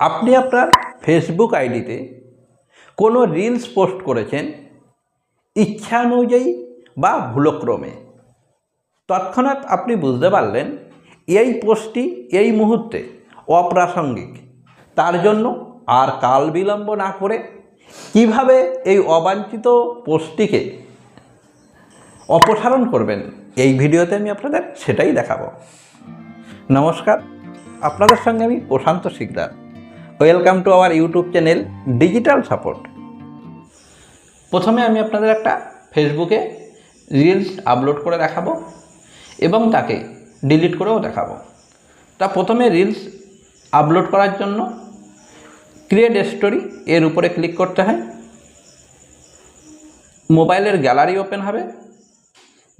আপনি আপনার ফেসবুক আইডিতে কোনো রিলস পোস্ট করেছেন ইচ্ছা অনুযায়ী বা ভুলক্রমে। তৎক্ষণাৎ আপনি বুঝতে পারলেন এই পোস্টটি এই মুহূর্তে অপ্রাসঙ্গিক। তার জন্য আর কাল বিলম্ব না করে কীভাবে এই অবাঞ্ছিত পোস্টটিকে অপসারণ করবেন এই ভিডিওতে আমি আপনাদের সেটাই দেখাবো। নমস্কার, আপনাদের সঙ্গে আমি Prashant Sikdar. Welcome to our YouTube channel digital support প্রথমে আমি আপনাদের একটা ফেসবুকে রিলস আপলোড করে দেখাবো এবং তাকে ডিলিট করেও দেখাবো। তা প্রথমে রিলস আপলোড করার জন্য ক্রিয়েট স্টোরি এর উপরে ক্লিক করতে হয়। মোবাইলের গ্যালারি ওপেন হবে।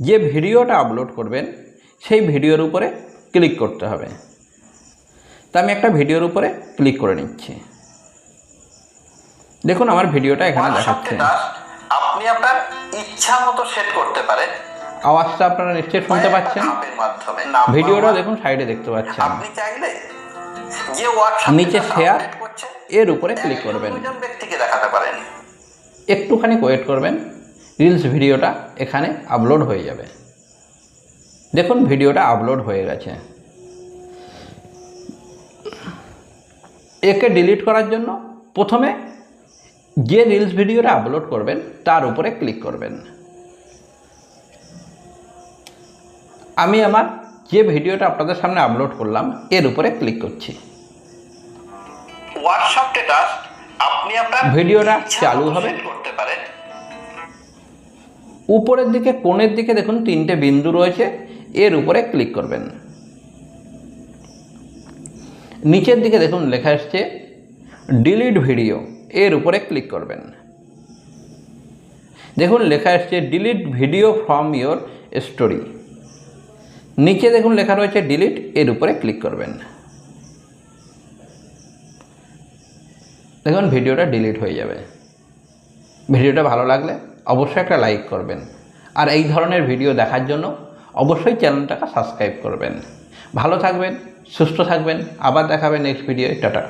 যে ভিডিওটা আপলোড করবেন, সেই ভিডিওর উপরে ক্লিক করতে হবে। তা আমি একটা ভিডিওর উপরে ক্লিক করে নিচ্ছি। দেখুন আমার ভিডিওটা এখানে দেখাচ্ছে। আপনি আপনার ইচ্ছা মতো সেট করতে পারেন। আওয়াজটা আপনারা নিশ্চয়ই শুনতে পাচ্ছেন। ভিডিওটা দেখুন সাইডে দেখতে পাচ্ছেন। আপনি চাইলে যে নিচে share এর উপরে ক্লিক করবেন। ব্যক্তিকে দেখাতে পারেন। একটুখানি ওয়েট করবেন রিলস ভিডিওটা এখানে আপলোড হয়ে যাবে। দেখুন ভিডিওটা আপলোড হয়ে গেছে। একে ডিলিট করার জন্য প্রথমে যে রিলস ভিডিওটা আপলোড করবেন তার উপরে ক্লিক করবেন। আমি আমার যে ভিডিওটা আপনাদের সামনে আপলোড করলাম এর উপরে ক্লিক করছি। হোয়াটসঅ্যাপ স্ট্যাটাস আপনি আপনার ভিডিওটা চালু হবে। করতে পারেন। উপরের দিকে কোণের দিকে দেখুন তিনটে বিন্দু রয়েছে এর উপরে ক্লিক করবেন। নিচের দিকে দেখুন লেখা এসছে ডিলিট ভিডিও এর উপরে ক্লিক করবেন। দেখুন লেখা এসছে delete video from your story নিচে দেখুন লেখা রয়েছে ডিলিট এর উপরে ক্লিক করবেন। দেখুন ভিডিওটা ডিলিট হয়ে যাবে। ভিডিওটা ভালো লাগলে অবশ্যই একটা লাইক করবেন। আর এই ধরনের ভিডিও দেখার জন্য অবশ্যই চ্যানেলটাকে সাবস্ক্রাইব করবেন। ভালো থাকবেন সুস্থ থাকবেন আবার দেখাবেন নেক্সট ভিডিও টাটা।